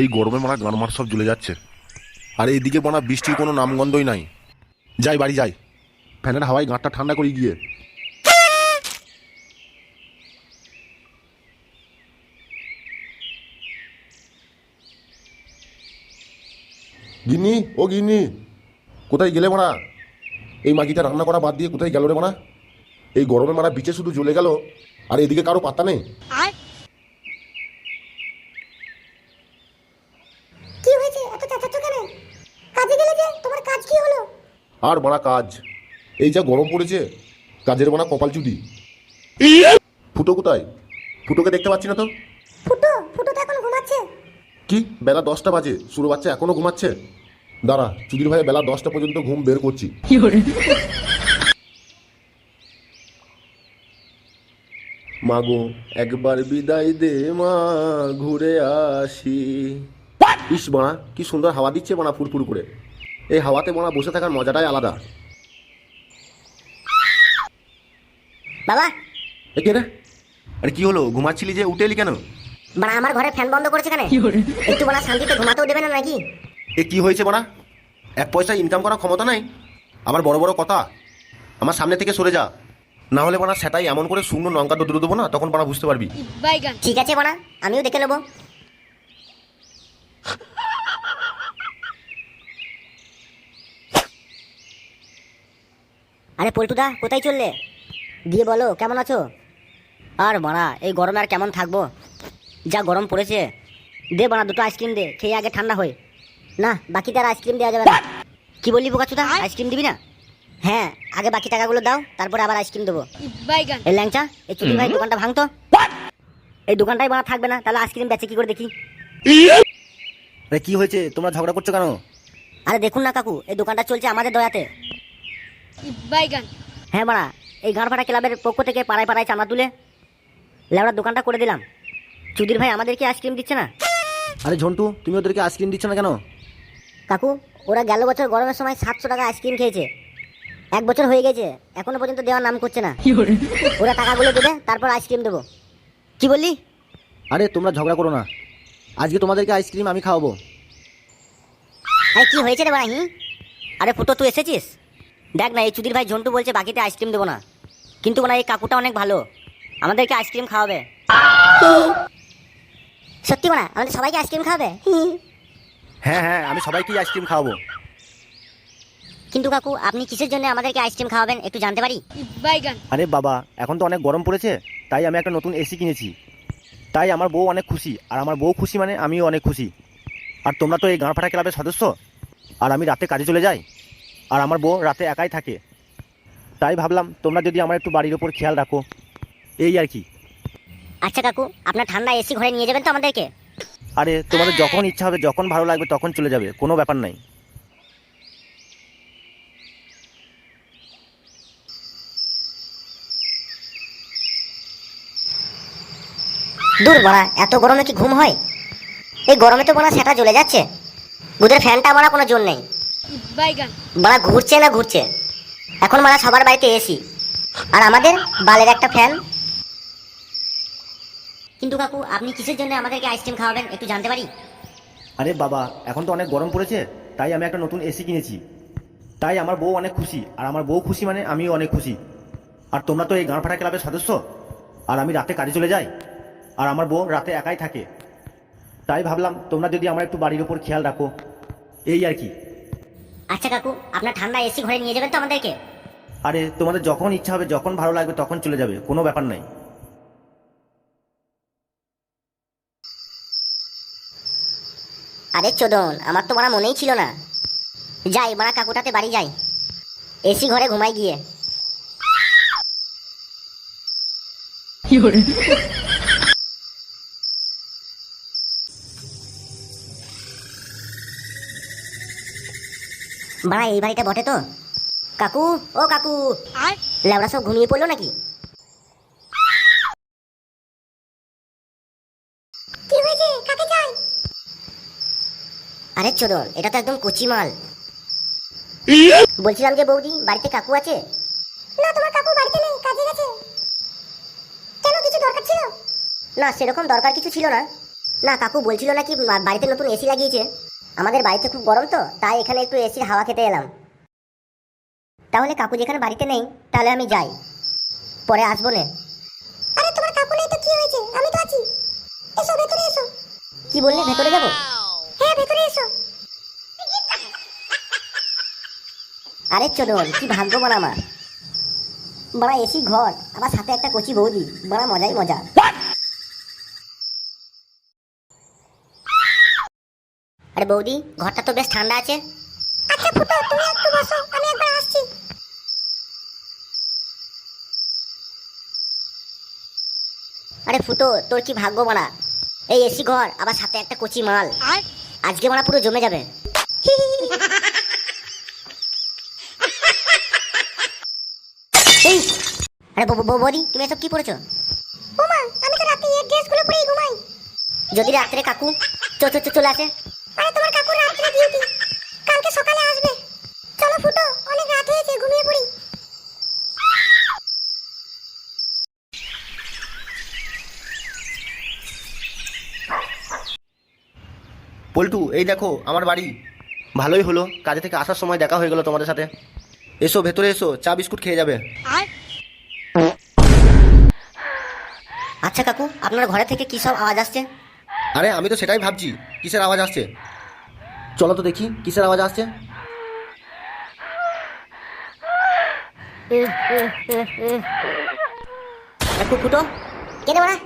এই গরমে মারা গানমার সব জ্বলে যাচ্ছে। আর এইদিকে মারা বৃষ্টির কোনো নামগন্ধই নাই। যাই, বাড়ি যাই। ফ্যানের হাওয়ায় গাঁটটা ঠান্ডা করে গিয়ে। গিন্নি, ও গিন্নি, কোথায় গেলে মারা? এই মাগিটা রান্না করা বাদ দিয়ে কোথায় গেল রে মারা? এই গরমে মারা বিচে শুধু জ্বলে গেল, আর এদিকে কারও পাত্তা নেই কি হয়েছে এত চেঁচাচ্ছ কেন কাজে গেলে যে তোমার কাজ কি হলো আর মারা কাজ। এই যা গরম পড়েছে কাজের মারা কপাল চুটি ফুটো কোথায়? ফুটোকে দেখতে পাচ্ছি না তো। ফুটো ফুটো তো এখন ঘুমাচ্ছে। কি? বেলা দশটা বাজে সুরো বাচ্চা এখনও ঘুমাচ্ছে? দাঁড়া চুদির ভাই বেলা দশটা পর্যন্ত ঘুম বের করছি। মাগো একবার বিদায় দে মা ঘুরে আসি। ইস বাড়া কি সুন্দর হাওয়া দিচ্ছে বাড়া ফুরফুর করে। এই হাওয়াতে বাড়া বসে থাকার মজাটাই আলাদা। বাবা। এ কে রে? আরে কি হলো? ঘুমাচ্ছিলি যে উঠে এলি কেন? বাড়া আমার ঘরে ফ্যান বন্ধ করেছে কেন? একটু বাড়া শান্তিতে ঘুমাতেও দেবে না নাকি? এ কি হয়েছে বাড়া? এক পয়সা ইনকাম করার ক্ষমতা নাই? আবার বড় বড় কথা। আমার সামনে থেকে সরে যা। না হলে বাড়া সেটাই এমন করে শূন্য লঙ্কা দূরে দেবো না তখন বাড়া বুঝতে পারবি। ঠিক আছে বাড়া আমিও দেখে নেব। আরে পল্টুদা কোথায় চললে? দিয়ে বলো কেমন আছো? আর বাড়া এই গরমে আর কেমন থাকব? যা গরম পড়েছে। দে বাড়া দুটো আইসক্রিম দে খেয়ে আগে ঠান্ডা হয়। না বাকিতে আর আইসক্রিম দেওয়া যাবে না। কি বললি বোকাচুদা আইসক্রিম দিবি না? হ্যাঁ আগে বাকি টাকাগুলো দাও তারপরে আবার আইসক্রিম দেবো। এই ল্যাংচা এই চুটি ভাই দোকানটা ভাঙতো? এই দোকানটাই বানা থাকবে না তাহলে আইসক্রিম বেচে কি করে দেখি? আরে কি হয়েছে? তোমরা ঝগড়া করছ কেন? আরে দেখুন না কাকু এই দোকানটা চলছে আমাদের দয়াতে। বাইগান। হ্যাঁ মারা এই গাঁড়ফাটা ক্লাবের পক্ষ থেকে পাড়ায় পাড়ায় চাঁদা তুলে লেবড়ার দোকানটা করে দিলাম। চুদির ভাই আমাদেরকে আইসক্রিম দিচ্ছে না? আরে ঝন্টু তুমি ওদেরকে আইসক্রিম দিচ্ছ না কেন? কাকু ওরা গেল বছর গরমের সময় সাতশো টাকা আইসক্রিম খেয়েছে। এক বছর হয়ে গেছে এখনও পর্যন্ত দেওয়ার নাম করছে না। ওরা টাকাগুলো দেবে তারপর আইসক্রিম দেবো। কি বললি? আরে তোমরা ঝগড়া করো না। আজকে তোমাদেরকে আইসক্রিম আমি খাওয়াবো। আরে কি হয়েছে রে বাড়া হি? আরে ফুটো তুই এসেছিস? দেখ না এই চুদির ভাই ঝন্টু বলছে বাকিতে আইসক্রিম দেবো না। কিন্তু না এই কাকুটা অনেক ভালো। আমাদেরকে আইসক্রিম খাওয়াবে। সত্যি না আমাদের সবাইকে আইসক্রিম খাওয়াবে? হ্যাঁ হ্যাঁ আমি সবাইকে আইসক্রিম খাওয়াবো। কিন্তু কাকু আপনি কিসের জন্য আমাদেরকে আইসক্রিম খাওয়াবেন একটু জানতে পারি? আরে বাবা এখন তো অনেক গরম পড়েছে তাই আমি একটা নতুন এসি কিনেছি। তাই আমার বউ অনেক খুশি আর আমার বউ খুশি মানে আমিও অনেক খুশি। আর তোমরা তো এই গাঁড়ফাটা ক্লাবের সদস্য আর আমি রাতে কাজে চলে যাই। আর আমার বউ রাতে একাই থাকে। তাই ভাবলাম তোমরা যদি আমার একটু বাড়ির ওপর খেয়াল রাখো। এই আর কি। আচ্ছা কাকু আপনার ঠান্ডা এসি ঘরে নিয়ে যাবেন তো আমাদেরকে? আরে তোমাদের যখন ইচ্ছা হবে যখন ভালো লাগবে তখন চলে যাবে কোনো ব্যাপার নাই। দূর বড়া এত গরমে কি ঘুম হয়? এই গরমে তো বড়া সেটা জ্বলে যাচ্ছে। গুদের ফ্যানটা বড়া কোনো জোর নেই। বড়া ঘুরছে না ঘুরছে? এখন মারা সবার বাড়িতে এসি আর আমাদের বালের একটা ফ্যান কিন্তু কাকু আপনি কিসের জন্য আমাদেরকে আইসক্রিম খাওয়াবেন একটু জানতে পারি? আরে বাবা এখন তো অনেক গরম পড়েছে তাই আমি একটা নতুন এসি কিনেছি। তাই আমার বউ অনেক খুশি আর আমার বউ খুশি মানে আমিও অনেক খুশি। আর তোমরা তো এই গাঁড়ফাটা ক্লাবের সদস্য আর আমি রাতে কাজে চলে যাই আর আমার বউ রাতে একাই থাকে। তাই ভাবলাম তোমরা যদি আমার একটু বাড়ির ওপর খেয়াল রাখো। এই আর কি। আচ্ছা কাকু আপনার ঠান্ডা এসি ঘরে নিয়ে যাবেন তো আমাদেরকে? আরে তোমাদের যখন ইচ্ছা হবে যখন ভালো লাগবে তখন চলে যাবে কোনো ব্যাপার নাই। আরে চোদন আমার তো মারা মনেই ছিল না। যাই মারা কাকুটাতে বাড়ি যাই। এসি ঘরে ঘুমাই গিয়ে। বাড়া এই বাড়িটা বটে তো। কাকু ও কাকু আর লেবড়া সব ঘুমিয়ে পড়ল নাকি? কি হয়েছে? কাকে চাই? আরে চোদন এটা তো একদম কচি মাল। বলছিলাম যে বৌদি বাড়িতে কাকু আছে? না তোমার কাকু বাড়িতে নেই কাজে গেছে। কেন কিছু দরকার ছিল? না সেরকম দরকার কিছু ছিল না। না কাকু বলছিল নাকি বাড়িতে নতুন এসি লাগিয়েছে। আমাদের বাড়িতে খুব গরম তো তাই এখানে একটু এসির হাওয়া খেতে এলাম। তাহলে কাকু যেখানে বাড়িতে নেই তাহলে আমি যাই। পরে আসব না। আরে তোমার কাকু নেই তো কি হয়েছে? আমি তো আছি। এসো ভেতরে এসো। কি বললে ভেতরে যাব? হ্যাঁ ভেতরে এসো। আরে চলুন কি ভাগ্য বড় আমার। বড়া এসি ঘর আবার সাথে একটা কচি বৌদি। বড়া মজাই মজা আরে বৌদি ঘরটা তো বেশ ঠান্ডা আছে। আচ্ছা ফুটো তুমি একটু বসো আমি একবার আসছি। আরে ফুটো তোর কি ভাগ্য মারা? এই এসি ঘর আবার সাথে একটা কচি মাল। আজকে মারা পুরো জমে যাবে। আরে বৌদি তুমি এসব কি পড়েছো? ওমা আমি তো রাতে এই ড্রেসগুলো পরেই ঘুমাই। যদি রাত্রে কাকু চো চো চো চলে আসে আরে তোমার কাকুর রাত্রে ডিউটি কালকে সকালে আসবে। চলো ফুটো অনেক রাত হয়েছে ঘুমিয়ে পড়ি। পল্টু এই দেখো আমার বাড়ি। ভালোই হলো কাজে থেকে আসার সময় দেখা হয়ে গেল তোমাদের সাথে। এসো ভেতরে এসো চা বিস্কুট খেয়ে যাবে। আচ্ছা কাকু আপনার ঘরে থেকে কি সব আওয়াজ আসছে? আরে আমি তো সেটাই ভাবছি কিসের আওয়াজ আসছে? চলো তো দেখি কিসের আওয়াজ আসছে? একটু ফুটো কেটে বাড়া